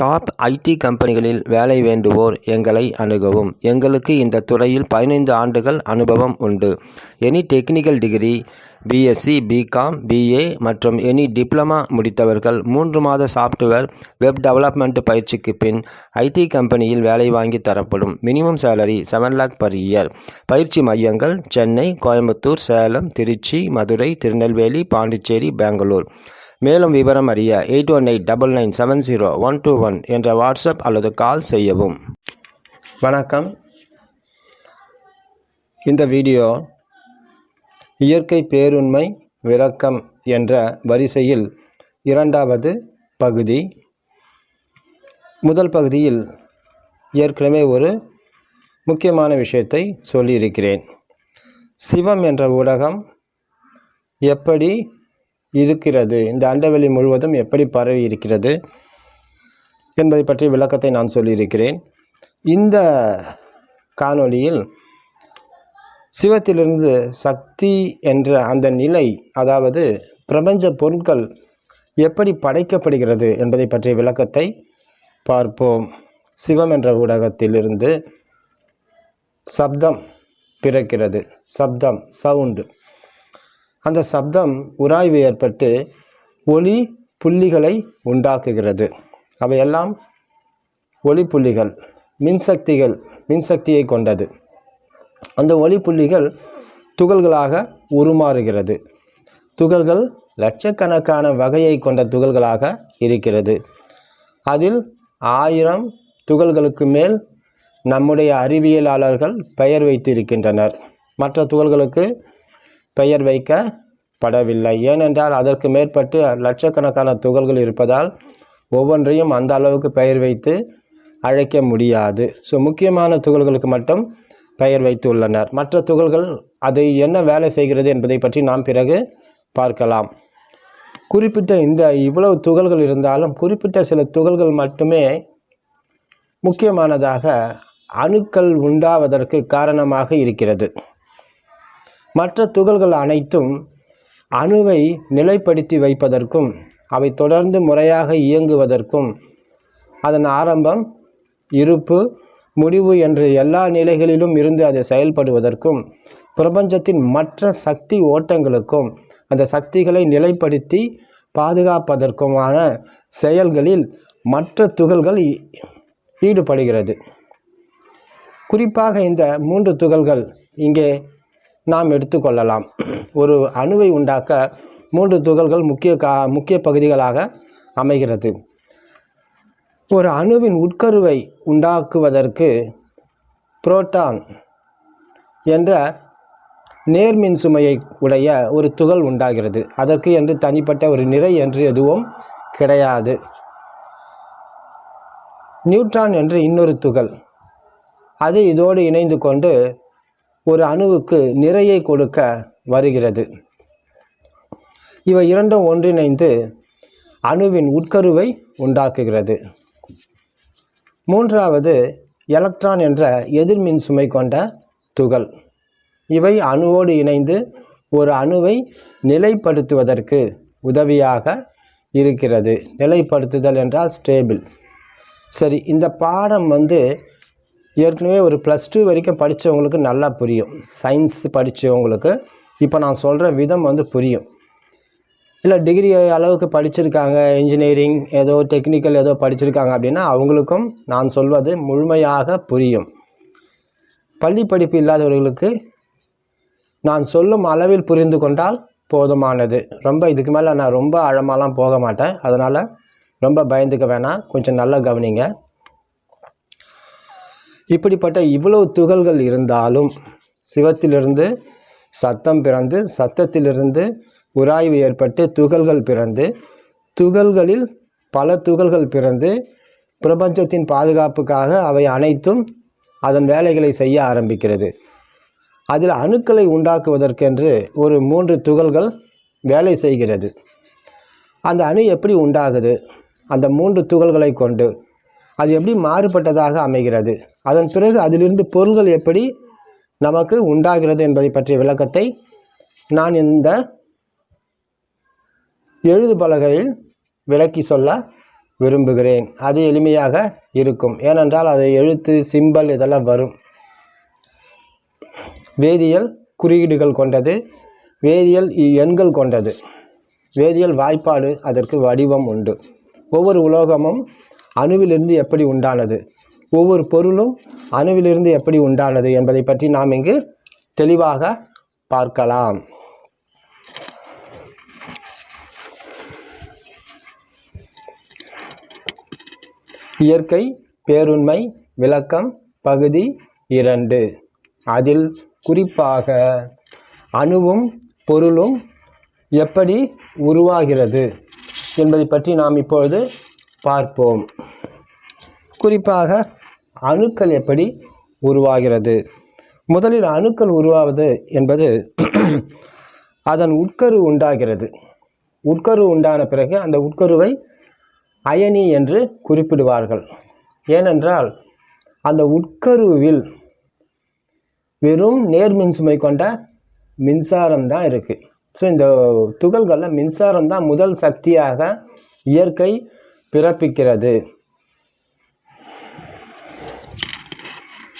Top ID கம்பெனிகளில் வேலை வேண்டுவோர் எங்களை அணுகவும். எங்களுக்கு இந்த துறையில் பதினைந்து ஆண்டுகள் அனுபவம் உண்டு. Any technical degree BSc BCom BA மற்றும் எனி டிப்ளமா முடித்தவர்கள் மூன்று மாத சாஃப்ட்வேர் வெப் டெவலப்மெண்ட் பயிற்சிக்கு பின் ஐடி கம்பெனியில் வேலை வாங்கி தரப்படும். Minimum salary seven lakh per year. பயிற்சி மையங்கள் சென்னை கோயம்புத்தூர் சேலம் திருச்சி மதுரை திருநெல்வேலி பாண்டிச்சேரி பெங்களூர். மேலும் விவரம் அறிய eight one eight double nine seven zero one two one என்ற வாட்ஸ்அப் அல்லது கால் செய்யவும். வணக்கம். இந்த வீடியோ இயற்கை பேருண்மை விளக்கம் என்ற வரிசையில் இரண்டாவது பகுதி. முதல் பகுதியில் ஏற்கனவே ஒரு முக்கியமான விஷயத்தை சொல்லியிருக்கிறேன். சிவம் என்ற ஊடகம் எப்படி இருக்கிறது. இந்த அண்டவெளி முழுவதும் எப்படி பரவி இருக்கிறது என்பதை பற்றிய விளக்கத்தை நான் சொல்லியிருக்கிறேன். இந்த காணொளியில் சிவத்திலிருந்து சக்தி என்ற அந்த நிலை அதாவது பிரபஞ்ச பொருட்கள் எப்படி படைக்கப்படுகிறது என்பதை பற்றிய விளக்கத்தை பார்ப்போம். சிவம் என்ற ஊடகத்திலிருந்து சப்தம் பிறக்கிறது. சப்தம் சவுண்டு. அந்த சப்தம் உராய்வு ஏற்பட்டு ஒளி புள்ளிகளை உண்டாக்குகிறது. அவையெல்லாம் ஒளி புள்ளிகள் மின்சக்திகள் மின்சக்தியை கொண்டது. அந்த ஒளி புள்ளிகள் துகள்களாக உருமாறுகிறது. துகள்கள் லட்சக்கணக்கான வகையை கொண்ட துகள்களாக இருக்கிறது. அதில் ஆயிரம் துகள்களுக்கு மேல் நம்முடைய அறிவியலாளர்கள் பெயர் வைத்திருக்கின்றனர். மற்ற துகள்களுக்கு பெயர் வைக்கப்படவில்லை. ஏனென்றால் அதற்கு மேற்பட்டு லட்சக்கணக்கான துகள்கள் இருப்பதால் ஒவ்வொன்றையும் அந்த அளவுக்கு பெயர் வைத்து அழைக்க முடியாது. ஸோ முக்கியமான துகள்களுக்கு மட்டும் பெயர் வைத்து உள்ளனர் மற்ற துகள்கள் அது என்ன வேலை செய்கிறது என்பதை பற்றி நாம் பிறகு பார்க்கலாம். குறிப்பிட்ட இந்த இவ்வளவு துகள்கள் இருந்தாலும் குறிப்பிட்ட சில துகள்கள் மட்டுமே முக்கியமானதாக அணுக்கள் உண்டாவதற்கு காரணமாக இருக்கிறது. மற்ற துகள்கள் அனைத்தும் அணுவை நிலைப்படுத்தி வைப்பதற்கும் அவை தொடர்ந்து முறையாக இயங்குவதற்கும். அதன் ஆரம்பம் இருப்பு முடிவு என்ற எல்லா நிலைகளிலும் இருந்து அது செயல்படுவதற்கும் பிரபஞ்சத்தின் மற்ற சக்தி ஓட்டங்களுக்கும் அந்த சக்திகளை நிலைப்படுத்தி பாதுகாப்பதற்குமான செயல்களில் மற்ற துகள்கள் ஈடுபடுகிறது. குறிப்பாக இந்த மூன்று துகள்கள் இங்கே நாம் எடுத்துக்கொள்ளலாம். ஒரு அணுவை உண்டாக்க மூன்று துகள்கள் முக்கிய கா முக்கிய பகுதிகளாக அமைகிறது. ஒரு அணுவின் உட்கருவை உண்டாக்குவதற்கு புரோட்டான் என்ற நேர்மின் சுமையை உடைய ஒரு துகள் உண்டாகிறது. அதற்கு என்று தனிப்பட்ட ஒரு நிறை என்று எதுவும் கிடையாது. நியூட்ரான் என்று இன்னொரு துகள். அது இதோடு இணைந்து கொண்டு ஒரு அணுவுக்கு நிறையை கொடுக்க வருகிறது. இவை இரண்டும் ஒன்றிணைந்து அணுவின் உட்கருவை உண்டாக்குகிறது. மூன்றாவது எலக்ட்ரான் என்ற எதிர்மின் சுமை கொண்ட துகள். இவை அணுவோடு இணைந்து ஒரு அணுவை நிலைப்படுத்துவதற்கு உதவியாக இருக்கிறது. நிலைப்படுத்துதல் என்றால் ஸ்டேபிள் சரி இந்த பாடம் வந்து ஏற்கனவே ஒரு ப்ளஸ் டூ வரைக்கும் படித்தவங்களுக்கு நல்லா புரியும். சயின்ஸ் படித்தவங்களுக்கு இப்போ நான் சொல்கிற விதம் வந்து புரியும். இல்லை டிகிரி அளவுக்கு படிச்சிருக்காங்க இன்ஜினியரிங் ஏதோ டெக்னிக்கல் ஏதோ படிச்சிருக்காங்க அப்படின்னா அவங்களுக்கும் நான் சொல்வது முழுமையாக புரியும். பள்ளி படிப்பு இல்லாதவர்களுக்கு நான் சொல்லும் அளவில் புரிந்து கொண்டால் போதுமானது. ரொம்ப இதுக்கு மேலே நான் ரொம்ப ஆழமாலாம் போக மாட்டேன். அதனால் ரொம்ப பயந்துக்க வேணாம். கொஞ்சம் நல்லா கவனிங்க. இப்படிப்பட்ட இவ்வளவு துகள்கள் இருந்தாலும் சிவத்திலிருந்து சத்தம் பிறந்து சத்தத்திலிருந்து உராய்வு ஏற்பட்டு துகள்கள் பிறந்து துகள்களில் பல துகள்கள் பிறந்து பிரபஞ்சத்தின் பாதுகாப்புக்காக அவை அனைத்தும் அதன் வேலைகளை செய்ய ஆரம்பிக்கிறது. அதில் அணுக்களை உண்டாக்குவதற்கென்று ஒரு மூன்று துகள்கள் வேலை செய்கிறது. அந்த அணு எப்படி உண்டாகுது? அந்த மூன்று துகள்களை கொண்டு அது எப்படி மாறுபட்டதாக அமைகிறது? அதன் பிறகு அதிலிருந்து பொருள்கள் எப்படி நமக்கு உண்டாகிறது என்பதை பற்றிய விளக்கத்தை நான் இந்த எழுது பலகையில் விளக்கி சொல்ல விரும்புகிறேன். அது எளிமையாக இருக்கும். ஏனென்றால் அது எழுத்து சிம்பல் இதெல்லாம் வரும். வேதியியல் குறியீடுகள் கொண்டது வேதியியல் இ- எண்கள் கொண்டது வேதியியல் வாய்ப்பாடு அதற்கு வடிவம் உண்டு. ஒவ்வொரு உலோகமும் அணுவிலிருந்து எப்படி உண்டானது? ஒவ்வொரு பொருளும் அணுவிலிருந்து எப்படி உண்டானது என்பதை பற்றி நாம் இங்கு தெளிவாக பார்க்கலாம். இயற்கை பேருண்மை விளக்கம் பகுதி இரண்டு. அதில் குறிப்பாக அணுவும் பொருளும் எப்படி உருவாகிறது என்பதை பற்றி நாம் இப்பொழுது பார்ப்போம். குறிப்பாக அணுக்கள் எப்படி உருவாகிறது? முதலில் அணுக்கள் உருவாவது என்பது அதன் உட்கரு உண்டாகிறது. உட்கரு உண்டான பிறகு அந்த உட்கருவை அயனி என்று குறிப்பிடுவார்கள். ஏனென்றால் அந்த உட்கருவில் வெறும் நேர்மின் சுமை கொண்ட மின்சாரம் தான் இருக்குது ஸோ இந்த துகள்களில் மின்சாரம் தான் முதல் சக்தியாக இயற்கை பிறப்பிக்கிறது.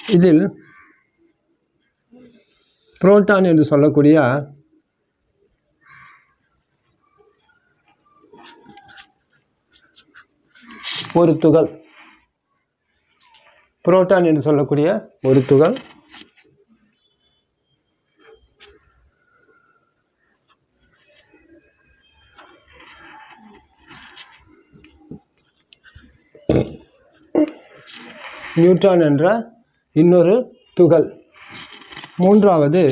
இதில் புரோட்டான் என்று சொல்லக்கூடிய ஒரு துகள். புரோட்டான் என்று சொல்லக்கூடிய ஒரு துகள். நியூட்ரான் என்ற இன்னொரு துகள். மூன்றாவது.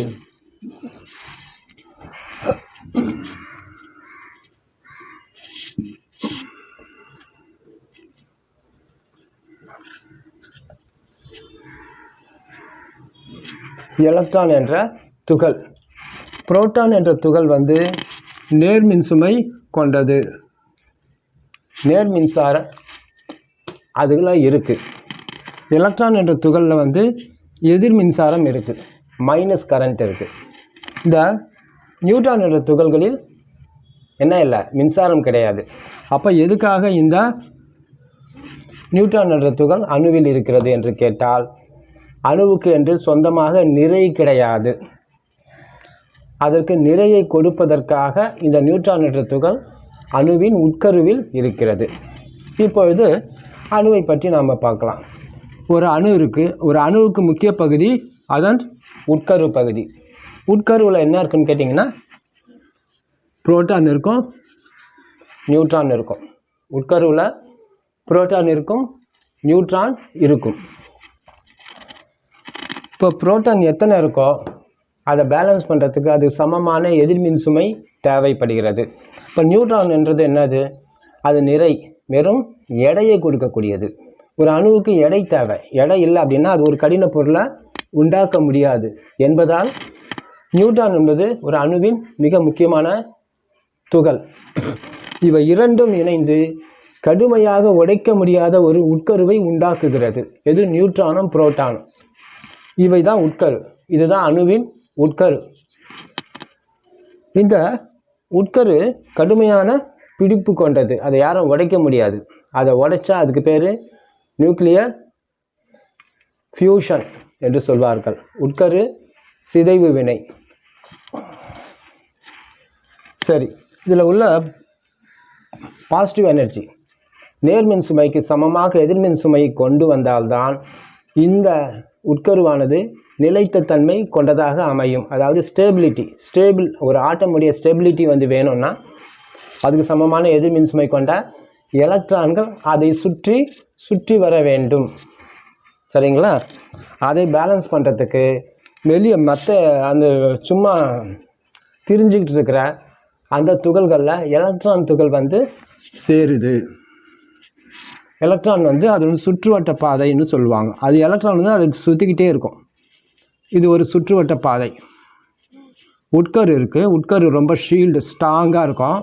எலக்ட்ரான் என்ற துகள். புரோட்டான் என்ற துகள் வந்து நேர்மின் சுமை கொண்டது. நேர்மின்சார அதுகளாக இருக்குது எலக்ட்ரான் என்ற துகளில் வந்து எதிர் மின்சாரம் இருக்குது மைனஸ் கரண்ட் இருக்குது இந்த நியூட்ரான் என்ற துகள்களில் என்ன இல்லை? மின்சாரம் கிடையாது. அப்போ எதுக்காக இந்த நியூட்ரான் என்ற துகள் அணுவில் இருக்கிறது என்று கேட்டால் அணுவுக்கு என்று சொந்தமாக நிறை கிடையாது. அதற்கு நிறையை கொடுப்பதற்காக இந்த நியூட்ரான் என்ற துகள் அணுவின் உட்கருவில் இருக்கிறது. இப்பொழுது அணுவை பற்றி நாம் பார்க்கலாம். ஒரு அணு இருக்குது ஒரு அணுவுக்கு முக்கிய பகுதி அதன் உட்கரு பகுதி. உட்கருவில் என்ன இருக்குன்னு கேட்டிங்கன்னா புரோட்டான் இருக்கும் நியூட்ரான் இருக்கும். உட்கருவில் புரோட்டான் இருக்கும் நியூட்ரான் இருக்கும். இப்போ புரோட்டான் எத்தனை இருக்கோ அதை பேலன்ஸ் பண்ணுறதுக்கு அது சமமான எதிர்மின் சுமை தேவைப்படுகிறது. இப்போ நியூட்ரான் என்றது என்னது? அது நிறை வெறும் எடையை கொடுக்கக்கூடியது. ஒரு அணுவுக்கு எடை தேவை. எடை இல்லை அப்படின்னா அது ஒரு கடின பொருளை உண்டாக்க முடியாது என்பதால் நியூட்ரான் என்பது ஒரு அணுவின் மிக முக்கியமான துகள். இவை இரண்டும் இணைந்து கடுமையாக உடைக்க முடியாத ஒரு உட்கருவை உண்டாக்குகிறது. எது? நியூட்ரானும் புரோட்டானும். இவை தான் உட்கரு. இதுதான் அணுவின் உட்கரு. இந்த உட்கரு கடுமையான பிடிப்பு கொண்டது. அதை யாரும் உடைக்க முடியாது. அதை உடைச்சா அதுக்கு பேர் நியூக்ளியர் ஃபியூஷன் என்று சொல்வார்கள். உட்கரு சிதைவு வினை. சரி இதில் உள்ள பாசிட்டிவ் எனர்ஜி நேர்மின் சுமைக்கு சமமாக எதிர்மின் சுமையை கொண்டு வந்தால்தான் இந்த உட்கருவானது நிலைத்த தன்மை கொண்டதாக அமையும். அதாவது ஸ்டேபிலிட்டி ஸ்டேபிள் ஒரு ஆட்டமுடைய ஸ்டேபிலிட்டி வந்து வேணும்னா அதுக்கு சமமான எதிர்மின் சுமை கொண்ட எலக்ட்ரான்கள் அதை சுற்றி சுற்றி வர வேண்டும். சரிங்களா? அதை பேலன்ஸ் பண்ணுறதுக்கு வெளியே மற்ற அந்த சும்மா திரிஞ்சுக்கிட்டு இருக்கிற அந்த துகள்களில் எலக்ட்ரான் துகள் வந்து சேருது. எலக்ட்ரான் வந்து அது வந்து சுற்றுவட்ட பாதைன்னு சொல்லுவாங்க. அது எலக்ட்ரான் வந்து அது சுற்றிக்கிட்டே இருக்கும். இது ஒரு சுற்றுவட்ட பாதை. உட்கரு இருக்குது உட்கரு ரொம்ப ஷீல்டு ஸ்ட்ராங்காக இருக்கும்.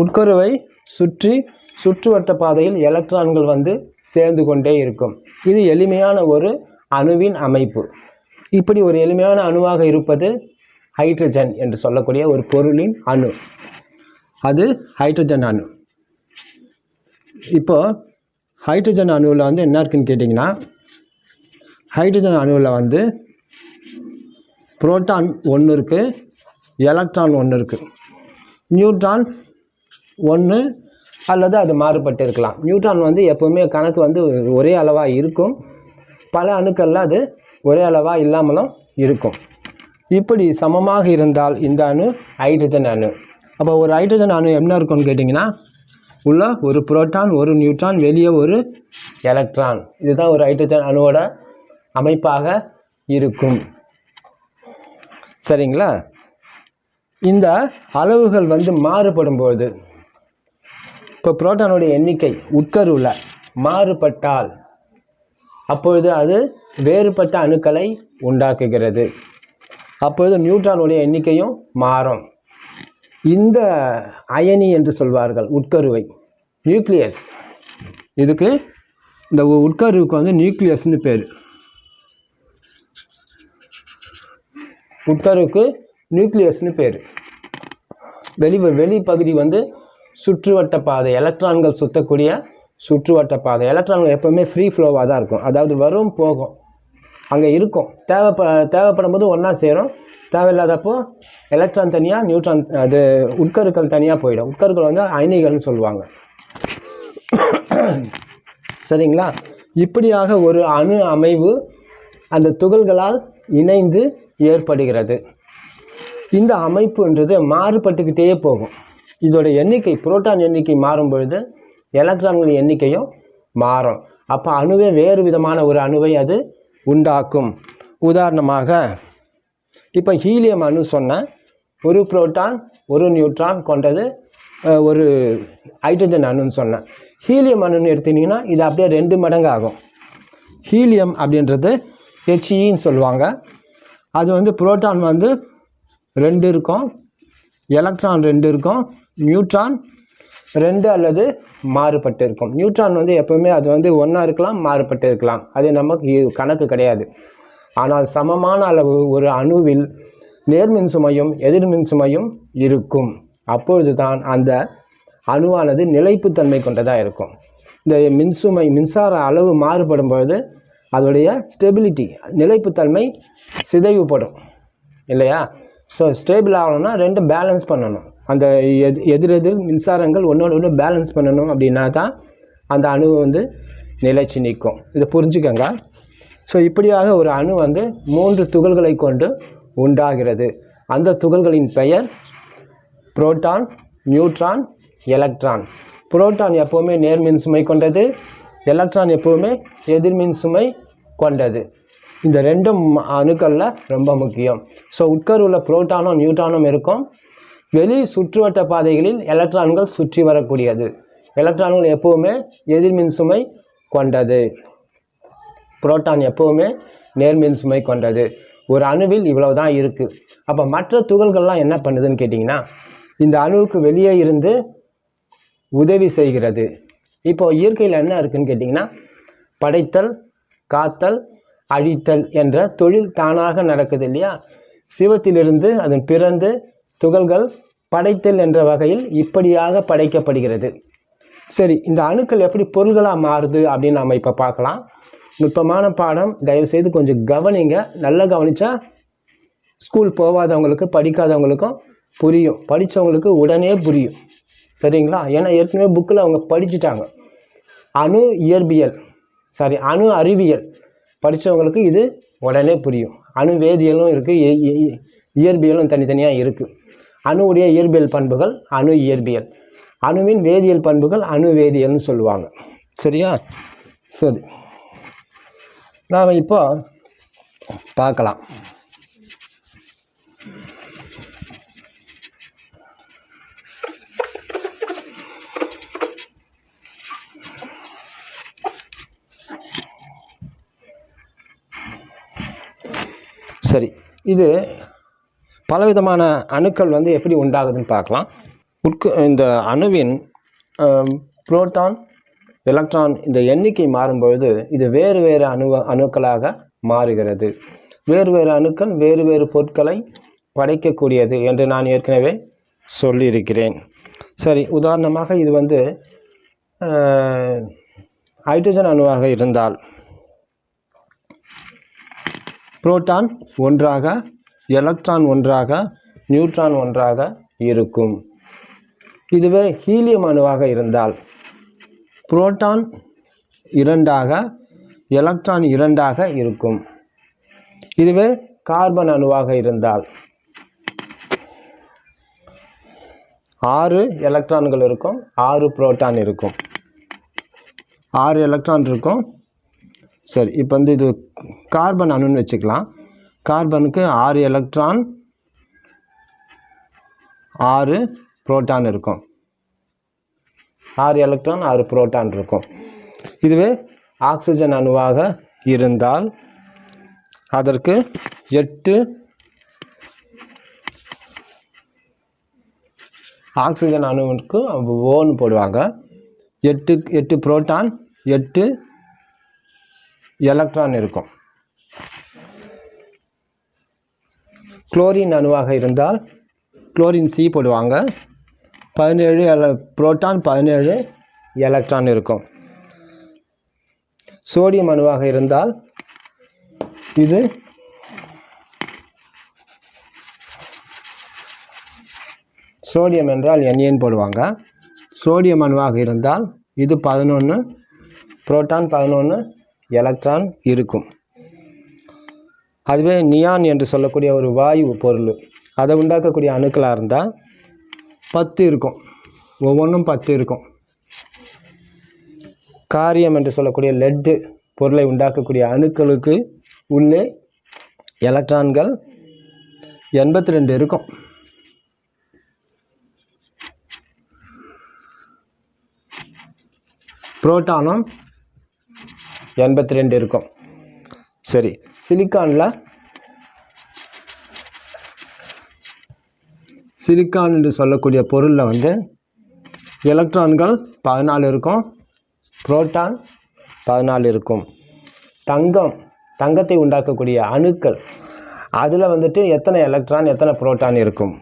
உட்கருவை சுற்றி சுற்றுவட்ட பாதையில் எலக்ட்ரான்கள் வந்து சேர்ந்து கொண்டே இருக்கும். இது எளிமையான ஒரு அணுவின் அமைப்பு. இப்படி ஒரு எளிமையான அணுவாக இருப்பது ஹைட்ரஜன் என்று சொல்லக்கூடிய ஒரு பொருளின் அணு. அது ஹைட்ரஜன் அணு. இப்போ ஹைட்ரஜன் அணுவில் வந்து என்ன இருக்குன்னு கேட்டிங்கன்னா ஹைட்ரஜன் அணுவில் வந்து புரோட்டான் ஒன்று இருக்குது எலக்ட்ரான் ஒன்று இருக்குது நியூட்ரான் ஒன்று அல்லது அது மாறுபட்டு இருக்கலாம். நியூட்ரான் வந்து எப்போவுமே கணக்கு வந்து ஒரே அளவாக இருக்கும். பல அணுக்களில் அது ஒரே அளவாக இல்லாமலும் இருக்கும். இப்படி சமமாக இருந்தால் இந்த அணு ஹைட்ரஜன் அணு. அப்போ ஒரு ஹைட்ரஜன் அணு என்ன இருக்கும்னு கேட்டிங்கன்னா உள்ள ஒரு புரோட்டான் ஒரு நியூட்ரான் வெளியே ஒரு எலக்ட்ரான். இதுதான் ஒரு ஹைட்ரஜன் அணுவோட அமைப்பாக இருக்கும். சரிங்களா? இந்த அளவுகள் வந்து மாறுபடும் பொழுது இப்போ புரோட்டானுடைய எண்ணிக்கை உட்கருவில் மாறுபட்டால் அப்பொழுது அது வேறுபட்ட அணுக்களை உண்டாக்குகிறது. அப்பொழுது நியூட்ரானுடைய எண்ணிக்கையும் மாறும். இந்த அயனி என்று சொல்வார்கள் உட்கருவை. நியூக்ளியஸ். இதுக்கு இந்த உட்கருவுக்கு வந்து நியூக்ளியஸ்னு பேர். உட்கருவுக்கு நியூக்ளியஸ்னு பேர். வெளி வெளிப்பகுதி வந்து சுற்றுவட்ட பாதை எலக்ட்ரான்கள் சுத்தக்கூடிய சுற்றுவட்ட பாதை. எலக்ட்ரான்கள் எப்போவுமே ஃப்ரீ ஃப்ளோவாக தான் இருக்கும். அதாவது வரும் போகும். அங்கே இருக்கும். தேவைப்ப தேவைப்படும் போது ஒன்றா சேரும். தேவையில்லாதப்போ எலக்ட்ரான் தனியாக நியூட்ரான் அது உட்கருக்கள் தனியாக போயிடும். உட்கருக்கள் வந்து அயனிகள்னு சொல்லுவாங்க. சரிங்களா? இப்படியாக ஒரு அணு அமைவு அந்த துகள்களால் இணைந்து ஏற்படுகிறது. இந்த அமைப்புன்றது மாறுபட்டுக்கிட்டே போகும். இதோட எண்ணிக்கை புரோட்டான் எண்ணிக்கை மாறும் பொழுது எலக்ட்ரான்களின் எண்ணிக்கையும் மாறும். அப்போ அணுவே வேறு விதமான ஒரு அணுவை அது உண்டாக்கும். உதாரணமாக இப்போ ஹீலியம் அணு சொன்ன ஒரு புரோட்டான் ஒரு நியூட்ரான் கொண்டது ஒரு ஹைட்ரஜன் அணுன்னு சொன்னேன் ஹீலியம் அணுன்னு எடுத்தீங்கன்னா இது அப்படியே ரெண்டு மடங்கு ஆகும் ஹீலியம் அப்படின்றது ஹெச்இன்னு சொல்லுவாங்க. அது வந்து புரோட்டான் வந்து ரெண்டு இருக்கும். எலக்ட்ரான் ரெண்டு இருக்கும் நியூட்ரான் ரெண்டு அல்லது மாறுபட்டு இருக்கும். நியூட்ரான் வந்து எப்போவுமே அது வந்து ஒன்றா இருக்கலாம் மாறுபட்டு இருக்கலாம். அது நமக்கு கணக்கு கிடையாது. ஆனால் சமமான அளவு ஒரு அணுவில் நேர்மின் சுமையும் எதிர்மின் சுமையும் இருக்கும். அப்பொழுது தான் அந்த அணுவானது நிலைப்புத்தன்மை கொண்டதாக இருக்கும். இந்த மின்சுமை மின்சார அளவு மாறுபடும் பொழுது அதோடைய ஸ்டெபிலிட்டி நிலைப்புத்தன்மை சிதைவுபடும். இல்லையா? ஸோ ஸ்டேபிள் ஆகணும்னா ரெண்டு பேலன்ஸ் பண்ணணும். அந்த எது எதிரெதிர் மின்சாரங்கள் ஒன்றோட ஒன்று பேலன்ஸ் பண்ணணும் அப்படின்னா தான் அந்த அணு வந்து நிலைச்சு நிற்கும். இதை புரிஞ்சுக்கோங்க. ஸோ இப்படியாக ஒரு அணு வந்து மூன்று துகள்களை கொண்டு உண்டாகிறது. அந்த துகள்களின் பெயர் புரோட்டான் நியூட்ரான் எலக்ட்ரான் புரோட்டான் எப்போவுமே நேர்மின் சுமை கொண்டது எலக்ட்ரான் எப்போவுமே எதிர்மின் சுமை கொண்டது. இந்த ரெண்டும் அணுக்களில் ரொம்ப முக்கியம். ஸோ உட்கருவில் புரோட்டானும் நியூட்ரானும் இருக்கும். வெளி சுற்றுவட்ட பாதைகளில் எலக்ட்ரான்கள் சுற்றி வரக்கூடியது. எலக்ட்ரான்கள் எப்போவுமே எதிர்மின் சுமை கொண்டது. புரோட்டான் எப்போவுமே நேர்மின் சுமை கொண்டது. ஒரு அணுவில் இவ்வளவு தான் இருக்குது அப்போ மற்ற துகள்கள்லாம் என்ன பண்ணுதுன்னு கேட்டிங்கன்னா இந்த அணுவுக்கு வெளியே இருந்து உதவி செய்கிறது. இப்போ இயற்கையில் என்ன இருக்குதுன்னு கேட்டிங்கன்னா படைத்தல் காத்தல் அழித்தல் என்ற தொழில் தானாக நடக்குது இல்லையா? சிவத்திலிருந்து அதன் பிறந்து துகள்கள் படைத்தல் என்ற வகையில் இப்படியாக படைக்கப்படுகிறது. சரி இந்த அணுக்கள் எப்படி பொருள்களாக மாறுது அப்படின்னு நம்ம இப்போ பார்க்கலாம். நுட்பமான பாடம். தயவுசெய்து கொஞ்சம் கவனிங்க. நல்லா கவனித்தா ஸ்கூல் போகாதவங்களுக்கு படிக்காதவங்களுக்கும் புரியும். படித்தவங்களுக்கு உடனே புரியும். சரிங்களா? ஏன்னா ஏற்கனவே புக்கில் அவங்க படிச்சுட்டாங்க. அணு இயற்பியல். சாரி அணு அறிவியல். படித்தவங்களுக்கு இது உடனே புரியும். அணு வேதியியலும் இருக்குது இயற்பியலும் தனித்தனியாக இருக்குது அணுவுடைய இயற்பியல் பண்புகள் அணு இயற்பியல். அணுவின் வேதியியல் பண்புகள் அணு வேதியியல்னு சொல்லுவாங்க. சரியா? சரி. நாம் இப்போ பார்க்கலாம். சரி இது பலவிதமான அணுக்கள் வந்து எப்படி உண்டாகுதுன்னு பார்க்கலாம். உட்கு இந்த அணுவின் புரோட்டான் எலக்ட்ரான் இந்த எண்ணிக்கை மாறும்பொழுது இது வேறு வேறு அணு அணுக்களாக மாறுகிறது. வேறு வேறு அணுக்கள் வேறு வேறு பொருட்களை படைக்கக்கூடியது என்று நான் ஏற்கனவே சொல்லியிருக்கிறேன். சரி உதாரணமாக இது வந்து ஹைட்ரஜன் அணுவாக இருந்தால் புரோட்டான் ஒன்றாக எலக்ட்ரான் ஒன்றாக நியூட்ரான் ஒன்றாக இருக்கும். இதுவே ஹீலியம் அணுவாக இருந்தால் புரோட்டான் இரண்டாக எலக்ட்ரான் இரண்டாக இருக்கும். இதுவே கார்பன் அணுவாக இருந்தால் ஆறு எலக்ட்ரான்கள் இருக்கும் ஆறு புரோட்டான் இருக்கும். ஆறு எலக்ட்ரான் இருக்கும் சரி இப்போ வந்து இது கார்பன் அணுன்னு வச்சுக்கலாம். கார்பனுக்கு ஆறு எலக்ட்ரான் ஆறு புரோட்டான் இருக்கும். ஆறு எலக்ட்ரான் ஆறு புரோட்டான் இருக்கும். இதுவே ஆக்சிஜன் அணுவாக இருந்தால் அதற்கு எட்டு ஆக்சிஜன் அணுவுக்கு ஓன்னு போடுவாங்க. எட்டு எட்டு புரோட்டான் எட்டு எலக்ட்ரான் இருக்கும். குளோரின் அணுவாக இருந்தால் குளோரின் சி போடுவாங்க. பதினேழு எல புரோட்டான் பதினேழு எலக்ட்ரான் இருக்கும். சோடியம் அணுவாக இருந்தால் இது சோடியம் என்றால் எண்ணியன் போடுவாங்க. சோடியம் அணுவாக இருந்தால் இது பதினொன்று புரோட்டான் பதினொன்று எலக்ட்ரான் இருக்கும். அதுவே நியான் என்று சொல்லக்கூடிய ஒரு வாயு பொருள். அதை உண்டாக்கக்கூடிய அணுக்களாக இருந்தால் பத்து இருக்கும். ஒவ்வொன்றும் பத்து இருக்கும். காரியம் என்று சொல்லக்கூடிய லெட்டு பொருளை உண்டாக்கக்கூடிய அணுக்களுக்கு உள்ளே எலக்ட்ரான்கள் எண்பத்தி ரெண்டு இருக்கும். புரோட்டானும் எண்பத்தி ரெண்டு இருக்கும். சரி சிலிக்கானில்? சிலிக்கான் என்று சொல்லக்கூடிய பொருளில் வந்து எலக்ட்ரான்கள் பதினாலு இருக்கும். புரோட்டான் பதினாலு இருக்கும். தங்கம் தங்கத்தை உண்டாக்கக்கூடிய அணுக்கள். அதில் வந்துட்டு எத்தனை எலக்ட்ரான் எத்தனை புரோட்டான் இருக்கும்?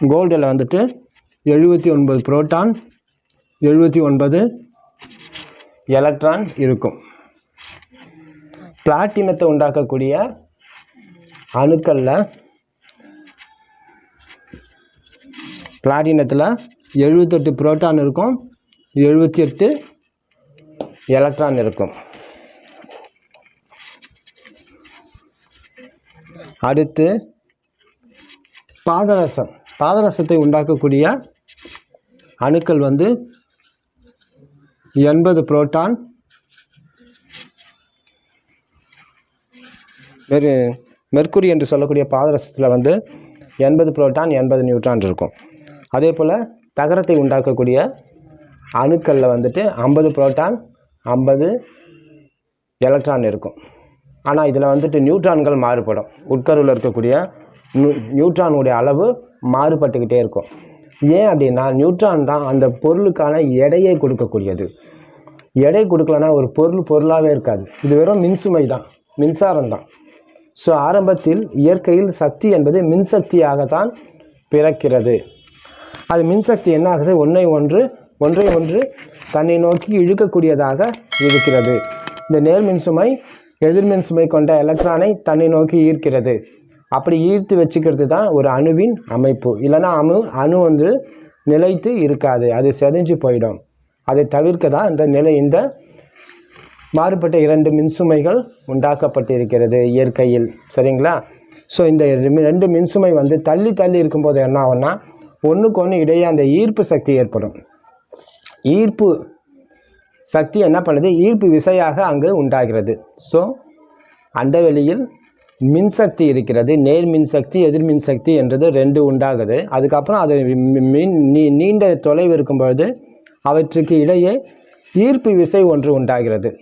கோல்டில் வந்துட்டு எழுபத்தி ஒன்பது புரோட்டான் எழுபத்தி ஒன்பது எலக்ட்ரான் இருக்கும். பிளாட்டினத்தை உண்டாக்கக்கூடிய அணுக்களில் பிளாட்டினத்தில் எழுபத்தெட்டு புரோட்டான் இருக்கும் எழுபத்தி எட்டு எலக்ட்ரான் இருக்கும். அடுத்து பாதரசம். பாதரசத்தை உண்டாக்கக்கூடிய அணுக்கள் வந்து எண்பது புரோட்டான் மெரு மெர்க்குரி என்று சொல்லக்கூடிய பாதரசத்தில் வந்து எண்பது புரோட்டான் எண்பது நியூட்ரான் இருக்கும். அதே போல் தகரத்தை உண்டாக்கக்கூடிய அணுக்களில் வந்துட்டு ஐம்பது புரோட்டான் ஐம்பது எலக்ட்ரான் இருக்கும். ஆனால் இதில் வந்துட்டு நியூட்ரான்கள் மாறுபடும். உட்கருவில் இருக்கக்கூடிய நியூ நியூட்ரானுடைய அளவு மாறுபட்டுக்கிட்டே இருக்கும். ஏன் அப்படின்னா நியூட்ரான் தான் அந்த பொருளுக்கான எடையை கொடுக்கக்கூடியது. எடை கொடுக்கலனா ஒரு பொருள் பொருளாகவே இருக்காது. இது வெறும் மின்சுமை தான் மின்சாரம் தான். ஸோ ஆரம்பத்தில் இயற்கையில் சக்தி என்பது மின்சக்தியாகத்தான் பிறக்கிறது. அது மின்சக்தி என்ன ஆகுது? ஒன்றை ஒன்று ஒன்றை ஒன்று தன்னை நோக்கி இழுக்கக்கூடியதாக இருக்கிறது. இந்த நேர்மின் சுமை எதிர்மின் சுமை கொண்ட எலக்ட்ரானை தன்னை நோக்கி ஈர்க்கிறது. அப்படி ஈர்த்து வச்சுக்கிறது தான் ஒரு அணுவின் அமைப்பு. இல்லைன்னா அணு அணு வந்து நிலைத்து இருக்காது. அது செதஞ்சு போயிடும். அதை தவிர்க்க தான் இந்த நிலை இந்த மாறுபட்ட இரண்டு மின்சுமைகள் உண்டாக்கப்பட்டிருக்கிறது இயற்கையில். சரிங்களா? ஸோ இந்த ரெண்டு- ரெண்டு மின்சுமை வந்து தள்ளி தள்ளி இருக்கும்போது என்ன ஆகும்னா ஒன்றுக்கு ஒன்று இடையே அந்த ஈர்ப்பு சக்தி ஏற்படும். ஈர்ப்பு சக்தி என்ன பண்ணுது? ஈர்ப்பு விசையாக அங்கு உண்டாகிறது. ஸோ அண்டவெளியில் மின்சக்தி இருக்கிறது நேர் மின்சக்தி எதிர் மின்சக்தி என்றது ரெண்டு உண்டாகுது. அதுக்கப்புறம் அது மின் நீ நீண்ட தொலைவு இருக்கும்பொழுது அவற்றுக்கு இடையே ஈர்ப்பு விசை ஒன்று உண்டாகிறது.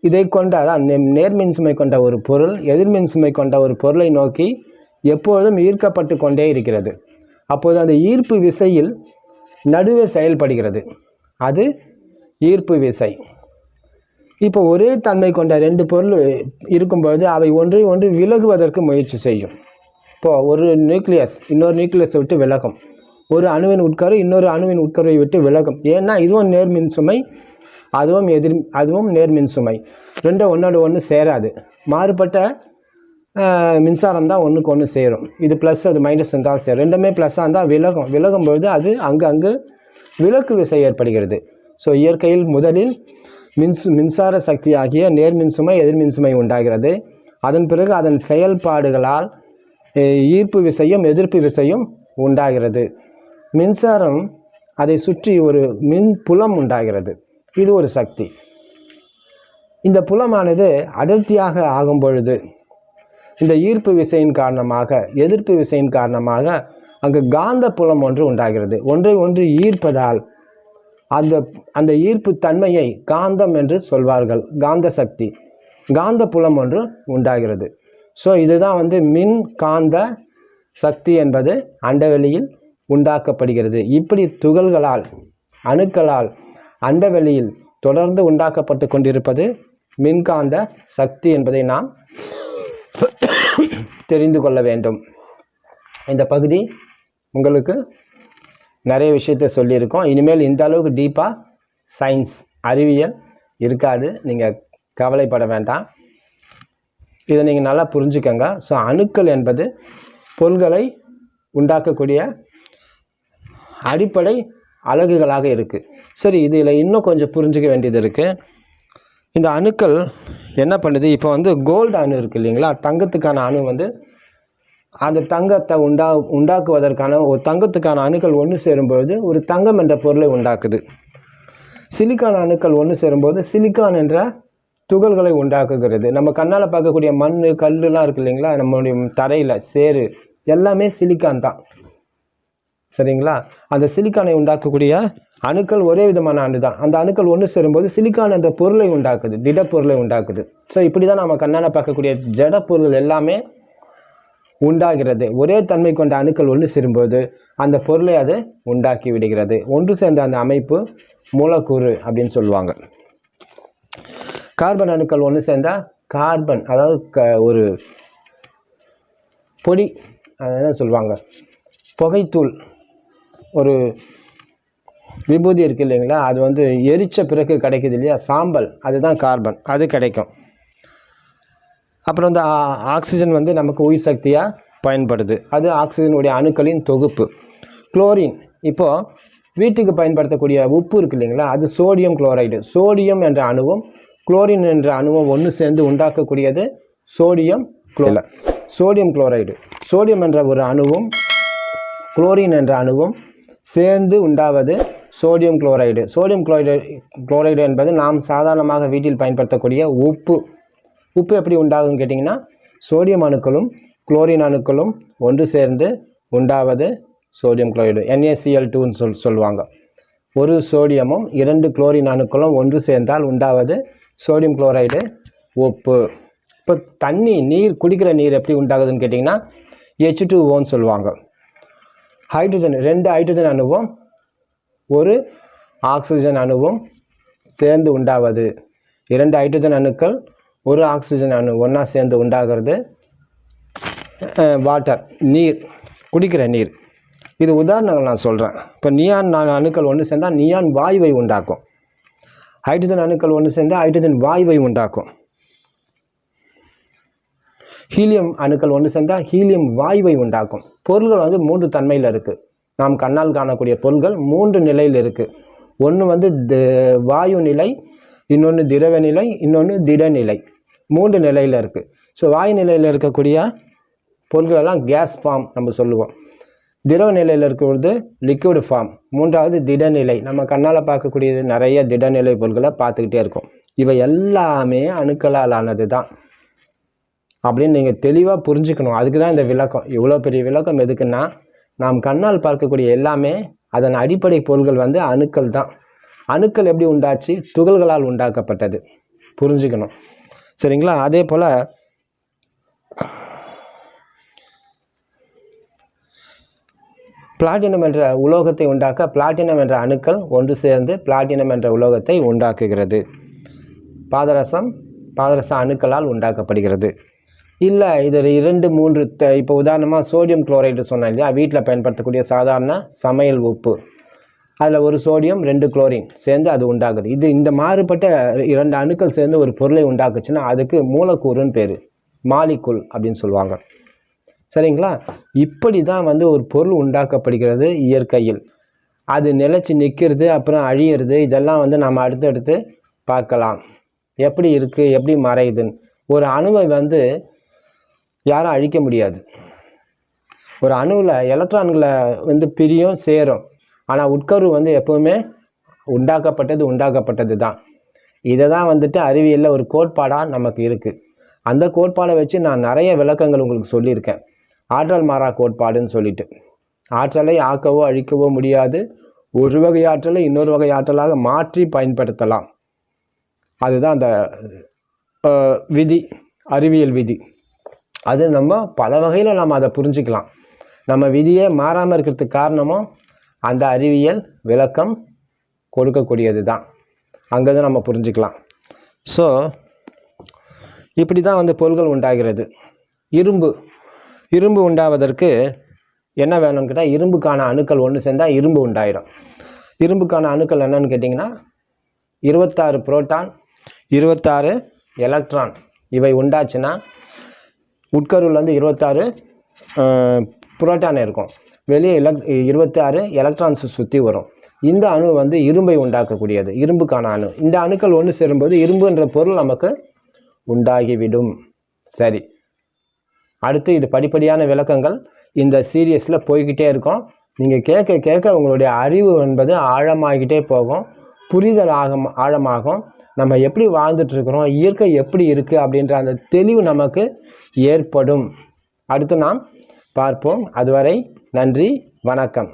இதை கொண்ட அதான் நே- நேர்மின் சுமை கொண்ட ஒரு பொருள் எதிர்மின் சுமை கொண்ட ஒரு பொருளை நோக்கி எப்பொழுதும் ஈர்க்கப்பட்டு கொண்டே இருக்கிறது. அப்போது அந்த ஈர்ப்பு விசையில் நடுவே செயல்படுகிறது. அது ஈர்ப்பு விசை. இப்போ ஒரே தன்மை கொண்ட ரெண்டு பொருள் இருக்கும்பொழுது அவை ஒன்றை ஒன்று விலகுவதற்கு முயற்சி செய்யும். இப்போது ஒரு நியூக்ளியஸ் இன்னொரு நியூக்ளியஸை விட்டு விலகும். ஒரு அணுவின் உட்கரு இன்னொரு அணுவின் உட்கருவை விட்டு விலகும். ஏன்னா இதுவும் நேர்மின் சுமை அதுவும் எதிர் அதுவும் நேர்மின் சுமை. ரெண்டும் ஒன்றோட ஒன்று சேராது. மாறுபட்ட மின்சாரம் தான் ஒன்றுக்கு ஒன்று சேரும். இது ப்ளஸ் அது மைனஸ் தான் சேரும். ரெண்டுமே ப்ளஸ்ஸாக இருந்தால் விலகும் விலகும். பொழுது அது அங்கு அங்கு விலக்கு விசை ஏற்படுகிறது. ஸோ இயற்கையில் முதலில் மின்சு மின்சார சக்தியாகிய நேர்மின்சுமை எதிர்மின்சுமை உண்டாகிறது. அதன் பிறகு அதன் செயல்பாடுகளால் ஈர்ப்பு விசையும் எதிர்ப்பு விசையும் உண்டாகிறது. மின்சாரம் அதை சுற்றி ஒரு மின் புலம் உண்டாகிறது. இது ஒரு சக்தி. இந்த புலமானது அடர்த்தியாக ஆகும் பொழுது இந்த ஈர்ப்பு விசையின் காரணமாக எதிர்ப்பு விசையின் காரணமாக அங்கு காந்த புலம் ஒன்று உண்டாகிறது. ஒன்றை ஒன்று ஈர்ப்பதால் அந்த அந்த ஈர்ப்பு தன்மையை காந்தம் என்று சொல்வார்கள். காந்த சக்தி. காந்த புலம் ஒன்று உண்டாகிறது. ஸோ இதுதான் வந்து மின் காந்த சக்தி என்பது அண்டவெளியில் உண்டாக்கப்படுகிறது. இப்படி துகள்களால் அணுக்களால் அண்டவெளியில் தொடர்ந்து உண்டாக்கப்பட்டு கொண்டிருப்பது மின்காந்த சக்தி என்பதை நாம் தெரிந்து கொள்ள வேண்டும். இந்த பகுதி உங்களுக்கு நிறைய விஷயத்தை சொல்லியிருக்கோம். இனிமேல் இந்த அளவுக்கு டீப்பாக சயின்ஸ் அறிவியல் இருக்காது. நீங்கள் கவலைப்பட வேண்டாம். இதை நீங்கள் நல்லா புரிஞ்சுக்கங்க. ஸோ அணுக்கள் என்பது பொருள்களை உண்டாக்கக்கூடிய அடிப்படை அலகுகளாக இருக்குது சரி இதில் இன்னும் கொஞ்சம் புரிஞ்சுக்க வேண்டியது இருக்குது இந்த அணுக்கள் என்ன பண்ணுது? இப்போ வந்து கோல்டு அணு இருக்குது இல்லைங்களா? தங்கத்துக்கான அணு வந்து அந்த தங்கத்தை உண்டா உண்டாக்குவதற்கான ஒரு தங்கத்துக்கான அணுக்கள் ஒன்று சேரும்பொழுது ஒரு தங்கம் என்ற பொருளை உண்டாக்குது. சிலிக்கான் அணுக்கள் ஒன்று சேரும்போது சிலிக்கான் என்ற துகள்களை உண்டாக்குகிறது. நம்ம கண்ணால் பார்க்கக்கூடிய மண் கல்லுலாம் இருக்கு இல்லைங்களா? நம்மளுடைய தரையில் சேறு எல்லாமே சிலிக்கான் தான். சரிங்களா? அந்த சிலிக்கானை உண்டாக்கக்கூடிய அணுக்கள் ஒரே விதமான அணு தான். அந்த அணுக்கள் ஒன்று சேரும்போது சிலிக்கான் என்ற பொருளை உண்டாக்குது திடப்பொருளை உண்டாக்குது. ஸோ இப்படி தான் நம்ம கண்ணால் பார்க்கக்கூடிய ஜட பொருள் எல்லாமே உண்டாகிறது. ஒரே தன்மை கொண்ட அணுக்கள் ஒன்று சேரும்போது அந்த பொருளை அது உண்டாக்கி விடுகிறது. ஒன்று சேர்ந்த அந்த அமைப்பு மூலக்கூறு அப்படின்னு சொல்லுவாங்க. கார்பன் அணுக்கள் ஒன்று சேர்ந்தால் கார்பன் அதாவது க ஒரு பொடி என்ன சொல்லுவாங்க? புகைத்தூள். ஒரு விபூதி இருக்குது இல்லைங்களா? அது வந்து எரிச்ச பிறகு கிடைக்குது இல்லையா? சாம்பல். அதுதான் கார்பன். அது கிடைக்கும். அப்புறம் வந்து ஆ- ஆக்சிஜன் வந்து நமக்கு உயிர் சக்தியாக பயன்படுது. அது ஆக்சிஜனுடைய அணுக்களின் தொகுப்பு. குளோரின். இப்போது வீட்டுக்கு பயன்படுத்தக்கூடிய உப்பு இருக்கு இல்லைங்களா? அது சோடியம் குளோரைடு. சோடியம் என்ற அணுவும் குளோரின் என்ற அணுவும் ஒன்று சேர்ந்து உண்டாக்கக்கூடியது சோடியம் குளோல சோடியம் குளோரைடு. சோடியம் என்ற ஒரு அணுவும் குளோரின் என்ற அணுவும் சேர்ந்து உண்டாவது sodium chloride. Sodium chloride chloride என்பது நாம் சாதாரணமாக வீட்டில் பயன்படுத்தக்கூடிய உப்பு. உப்பு எப்படி உண்டாகும் கேட்டிங்கன்னா சோடியம் அணுக்களும் குளோரின் அணுக்களும் ஒன்று சேர்ந்து உண்டாவது சோடியம் குளோரைடு என்ஏசிஎல் டூன்னு சொல் சொல்லுவாங்க. ஒரு சோடியமும் இரண்டு குளோரின் அணுக்களும் ஒன்று சேர்ந்தால் உண்டாவது சோடியம் குளோரைடு உப்பு. இப்போ தண்ணி நீர் குடிக்கிற நீர் எப்படி உண்டாகுதுன்னு கேட்டிங்கன்னா ஹெச் டூ ஓன்னு சொல்லுவாங்க. ஹைட்ரஜன் ரெண்டு ஹைட்ரஜன் அணுவும் ஒரு ஆக்சிஜன் அணுவும் சேர்ந்து உண்டாவது இரண்டு ஹைட்ரஜன் அணுக்கள் ஒரு ஆக்சிஜன் அணு ஒன்றா சேர்ந்து உண்டாகிறது வாட்டர் நீர் குடிக்கிற நீர். இது உதாரணங்கள் நான் சொல்கிறேன் இப்போ நியான் நான் அணுக்கள் ஒன்று சேர்ந்தால் நியான் வாயுவை உண்டாக்கும். ஹைட்ரஜன் அணுக்கள் ஒன்று சேர்ந்தால் ஹைட்ரஜன் வாயுவை உண்டாக்கும். ஹீலியம் அணுக்கள் ஒன்று சேர்ந்தால் ஹீலியம் வாயுவை உண்டாக்கும். பொருள்கள் வந்து மூன்று தன்மையில் இருக்குது நாம் கண்ணால் காணக்கூடிய பொருள்கள் மூன்று நிலையில் இருக்குது ஒன்று வந்து வாயு நிலை இன்னொன்று திரவ நிலை இன்னொன்று திடநிலை. மூன்று நிலையில் இருக்குது ஸோ வாயு நிலையில் இருக்கக்கூடிய பொருட்களெல்லாம் கேஸ் ஃபார்ம் நம்ம சொல்லுவோம். திரவ நிலையில் இருக்கிறது லிக்விட் ஃபார்ம் மூன்றாவது திடநிலை. நம்ம கண்ணால் பார்க்கக்கூடியது நிறைய திடநிலை பொருட்களை பார்த்துக்கிட்டே இருக்கோம். இவை எல்லாமே அணுக்களால் ஆனது தான் அப்படின்னு நீங்கள் தெளிவாக புரிஞ்சுக்கணும். அதுக்கு தான் இந்த விளக்கம். இவ்வளோ பெரிய விளக்கம் எதுக்குன்னா நாம் கண்ணால் பார்க்கக்கூடிய எல்லாமே அதன் அடிப்படை பொருள்கள் வந்து அணுக்கள் தான் அணுக்கள் எப்படி உண்டாச்சு? துகள்களால் உண்டாக்கப்பட்டது. புரிஞ்சுக்கணும். சரிங்களா? அதே போல் பிளாட்டினம் என்ற உலோகத்தை உண்டாக்க பிளாட்டினம் என்ற அணுக்கள் ஒன்று சேர்ந்து பிளாட்டினம் என்ற உலோகத்தை உண்டாக்குகிறது. பாதரசம் பாதரச அணுக்களால் உண்டாக்கப்படுகிறது. இல்லை இது இரண்டு மூன்று த இப்போ உதாரணமாக சோடியம் குளோரைடு சொன்னேன் இல்லையா? வீட்டில் பயன்படுத்தக்கூடிய சாதாரண சமையல் உப்பு. அதில் ஒரு சோடியம் ரெண்டு குளோரின் சேர்ந்து அது உண்டாகுது. இது இந்த மாறுபட்ட இரண்டு அணுக்கள் சேர்ந்து ஒரு பொருளை உண்டாக்குச்சுன்னா அதுக்கு மூலக்கூறுன்னு பேர். மாலிக்குள் அப்படின்னு சொல்லுவாங்க. சரிங்களா? இப்படி தான் வந்து ஒரு பொருள் உண்டாக்கப்படுகிறது இயற்கையில். அது நிலச்சி நிற்கிறது அப்புறம் அழியிறது இதெல்லாம் வந்து நம்ம அடுத்தடுத்து பார்க்கலாம். எப்படி இருக்குது எப்படி மறையுதுன்னு. ஒரு அணுவை வந்து யாரும் அழிக்க முடியாது. ஒரு அணுவில் எலக்ட்ரான்களை வந்து பிரியும் சேரும். ஆனால் உட்கரு வந்து எப்போவுமே உண்டாக்கப்பட்டது உண்டாக்கப்பட்டது தான் இதை தான் வந்துட்டு அறிவியலில் ஒரு கோட்பாடாக நமக்கு இருக்குது அந்த கோட்பாடை வச்சு நான் நிறைய விளக்கங்கள் உங்களுக்கு சொல்லியிருக்கேன். ஆற்றல் மாறா கோட்பாடுன்னு சொல்லிட்டு. ஆற்றலை ஆக்கவோ அழிக்கவோ முடியாது. ஒரு வகை ஆற்றலை இன்னொரு வகை ஆற்றலாக மாற்றி பயன்படுத்தலாம். அதுதான் அந்த விதி அறிவியல் விதி. அது நம்ம பல வகையில் நம்ம அதை புரிஞ்சுக்கலாம். நம்ம விதியே மாறாமல் இருக்கிறதுக்கு காரணமும் அந்த அறிவியல் விளக்கம் கொடுக்கக்கூடியது தான் அங்கே தான் நம்ம புரிஞ்சுக்கலாம். ஸோ இப்படி தான் வந்து பொருள்கள் உண்டாகிறது. இரும்பு. இரும்பு உண்டாவதற்கு என்ன வேணும்னு கேட்டால் இரும்புக்கான அணுக்கள் ஒன்று சேர்ந்தால் இரும்பு உண்டாயிடும். இரும்புக்கான அணுக்கள் என்னன்னு கேட்டிங்கன்னா இருபத்தாறு புரோட்டான் இருபத்தாறு எலக்ட்ரான். இவை உண்டாச்சுன்னா உட்கருவில் வந்து இருபத்தாறு புரோட்டான் இருக்கும். வெளியே எலக் இருபத்தாறு எலக்ட்ரான்ஸ் சுற்றி வரும். இந்த அணு வந்து இரும்பை உண்டாக்கக்கூடியது. இரும்புக்கான அணு. இந்த அணுக்கள் ஒன்று சேரும்போது இரும்புன்ற பொருள் நமக்கு உண்டாகிவிடும். சரி. அடுத்து இது படிப்படியான விளக்கங்கள். இந்த சீரியஸில் போய்கிட்டே இருக்கும். நீங்கள் கேட்க கேட்க உங்களுடைய அறிவு என்பது ஆழமாகிட்டே போகும். புரிதல் ஆகம் ஆழமாகும். நம்ம எப்படி வாழ்ந்துட்டுருக்குறோம் இயற்கை எப்படி இருக்குது அப்படின்ற அந்த தெளிவு நமக்கு ஏற்படும். அடுத்து நாம் பார்ப்போம். அதுவரை நன்றி வணக்கம்.